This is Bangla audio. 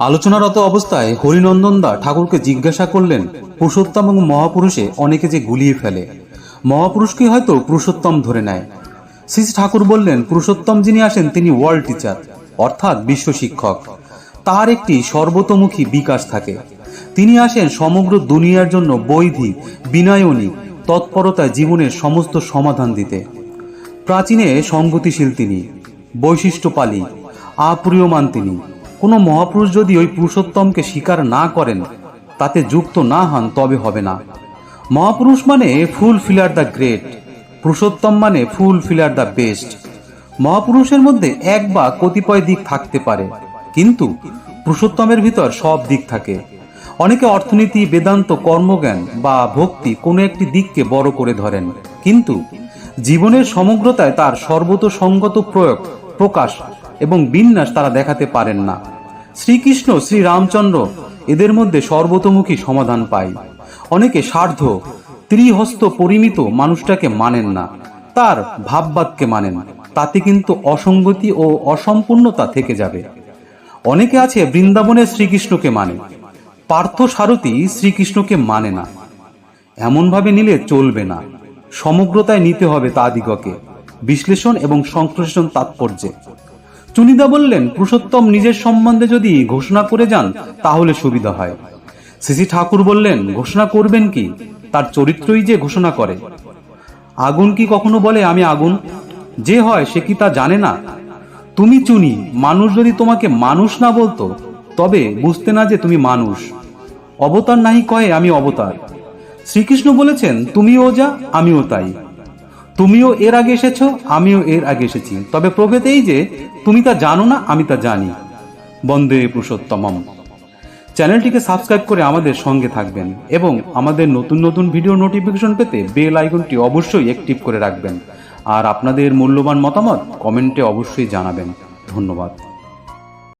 আলোচনারত অবস্থায় হরিনন্দনদা ঠাকুরকে জিজ্ঞাসা করলেন, পুরুষোত্তম এবং মহাপুরুষে অনেকে যে গুলিয়ে ফেলে। মহাপুরুষকে হয়তো পুরুষোত্তম ধরে নেয়। শ্রী শ্রী ঠাকুর বললেন, পুরুষোত্তম যিনি আসেন, তিনি ওয়ার্ল্ড টিচার, অর্থাৎ বিশ্ব শিক্ষক। তার একটি সর্বতোমুখী বিকাশ থাকে। তিনি আসেন সমগ্র দুনিয়ার জন্য বৈধি, বিনয়নী, তৎপরতায় জীবনের সমস্ত সমাধান দিতে। প্রাচীনে সংগতিশীল তিনি, বৈশিষ্ট্যপালী আপ্রিয়মান তিনি। কোনো মহাপুরুষ যদি ওই পুরুষোত্তমকে স্বীকার না করেন, তাতে যুক্ত না হন, তবে হবে না। মহাপুরুষ মানে fulfiller the great, Purushottam মানে ফুল ফিলার দ্য বেস্ট। মহাপুরুষের মধ্যে এক বা কতিপয় দিক থাকতে পারে, কিন্তু পুরুষোত্তমের ভিতর সব দিক থাকে। অনেকে অর্থনীতি, বেদান্ত, কর্মজ্ঞান বা ভক্তি কোনো একটি দিককে বড় করে ধরেন, কিন্তু জীবনের সমগ্রতায় তার সর্বতসঙ্গত প্রয়োগ প্রকাশ এবং বিন্যাস তারা দেখাতে পারেন না। শ্রীকৃষ্ণ শ্রী রামচন্দ্র এদের মধ্যে সর্বতোমুখী সমাধান পায়। অনেকে স্বার্থ ত্রিহস্ত পরিমিত মানুষটাকে মানেন না, তার ভাববাদকে মানেন। তাতে কিন্তু অসঙ্গতি ও অসম্পূর্ণতা থেকে যাবে। অনেকে আছে বৃন্দাবনের শ্রীকৃষ্ণকে মানে পার্থ সারথী শ্রীকৃষ্ণকে মানে না। এমনভাবে নিলে চলবে না। সমগ্রতায় নিতে হবে তাদিগকে। বিশ্লেষণ এবং সংশ্লেষণ তাৎপর্যে। চুনিদা বললেন, পুরুষোত্তম নিজের সম্বন্ধে যদি ঘোষণা করে যান, তাহলে সুবিধা হয়। সিসি ঠাকুর বললেন, ঘোষণা করবেন কি? তার চরিত্রই যে ঘোষণা করে। আগুন কি কখনো বলে? আমি আগুন। যে হয়, সে কি তা জানে না? তুমি চুনি, মানুষ যদি তোমাকে মানুষ না বলতো, তবে বুঝতে না যে তুমি মানুষ। অবতার নাহি কয়ে, আমি অবতার। শ্রীকৃষ্ণ বলেছেন, তুমিও যা, আমিও তাই। তুমিও এর আগে এসেছ, আমিও এর আগে এসেছি। তবে প্রভেদ এই যে, তুমি তা জানো না, আমি তা জানি। বন্দে পুরুষোত্তমম। চ্যানেলটিকে সাবস্ক্রাইব করে আমাদের সঙ্গে থাকবেন এবং আমাদের নতুন নতুন ভিডিও নোটিফিকেশন পেতে বেল আইকনটি অবশ্যই অ্যাক্টিভ করে রাখবেন। আর আপনাদের মূল্যবান মতামত কমেন্টে অবশ্যই জানাবেন। ধন্যবাদ।